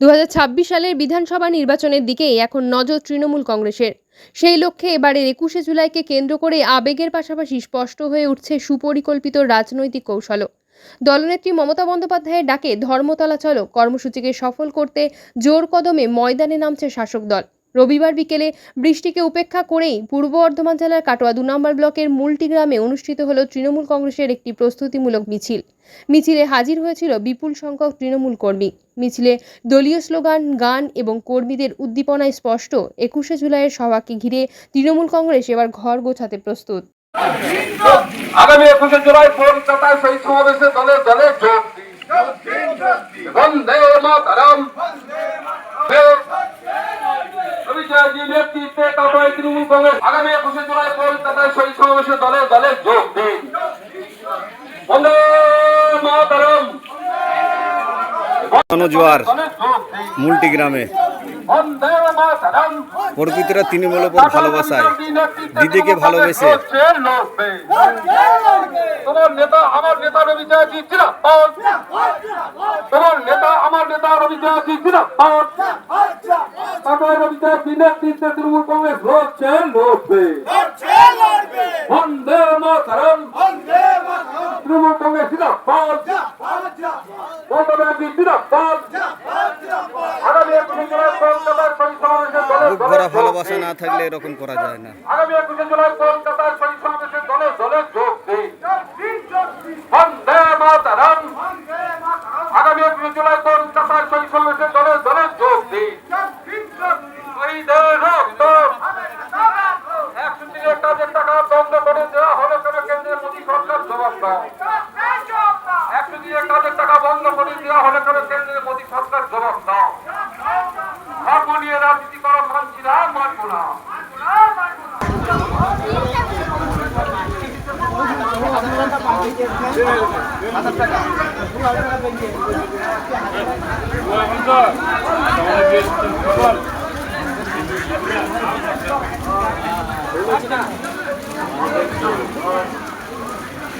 দু হাজার ছাব্বিশ সালের বিধানসভা নির্বাচনের দিকেই এখন নজর তৃণমূল কংগ্রেসের। সেই লক্ষ্যে এবারের একুশে জুলাইকে কেন্দ্র করে আবেগের পাশাপাশি স্পষ্ট হয়ে উঠছে সুপরিকল্পিত রাজনৈতিক কৌশলও। দলনেত্রী মমতা বন্দ্যোপাধ্যায়ের ডাকে ধর্মতলা চলো, কর্মসূচিকে সফল করতে জোর কদমে ময়দানে নামছে শাসক দল। রবিবার বিকেলে বৃষ্টিকে উপেক্ষা করেই পূর্ব বর্ধমান জেলার কাটোয়া দু নম্বর ব্লকের মুলটি গ্রামে অনুষ্ঠিত হল তৃণমূল কংগ্রেসের একটি প্রস্তুতিমূলক মিছিল। মিছিলে হাজির হয়েছিল বিপুল সংখ্যক তৃণমূল কর্মী। মিছিলে দলীয় স্লোগান, গান এবং কর্মীদের উদ্দীপনায় স্পষ্ট, একুশে জুলাইয়ের সভাকে ঘিরে তৃণমূল কংগ্রেস এবার ঘর গোছাতে প্রস্তুত। আগামী একুশে জুলাই কলকাতায় সেই সমাবেশে দলে দলে যোগ দিন বন্দে মাতারাম রবিজয়জি নেতৃত্বে কাটোয়ায় তৃণমূল কংগ্রেস। আগামী একুশে জুলাই কলকাতায় সেই সমাবেশে দলে দলে যোগ দিন। মাতারাম। দিন মুলটি গ্রামে। প্রকৃতিরা তৃণমূলের উপর ভালোবাসায়। দিদিকে ভালোবেসে। তোমার নেতা আমার নেতা রবি জয়জি তোমার নেতা আমার নেতা রবি জয়জি রবি জয়জি নেতৃত্বে তৃণমূল কংগ্রেস লড়ছে লড়বে। বন্দে মাতরম। তৃণমূল কংগ্রেস জিন্দাবাদ। মমতা ব্যানার্জি জিন্দাবাদ। আগামী একুশে জুলাই কলকাতার দলে ভরা ভালোবাসা না থাকলে এরকম করা যায় না। আগামী একুশে জুলাই কলকাতার সেই সমাবেশে দলে দলে যোগ দিন বন্দে মাতারাম। আগামী একুশে জুলাই কলকাতার সেই সমাবেশে দলে দলে যোগ দিন শহীদের রক্ত একশো তিরিশ হাজার টাকা দণ্ড করে দেওয়া হলে কেন কেন্দ্রের মোদী সরকার জবাব দাও একশো তিরিশ হাজার টাকা বন্ধ করে দেওয়া হলে কেন কেন্দ্রের মোদী সরকার জবাব দাও। ধর্ম নিয়ে রাজনীতি করা মানছি না, মানব না।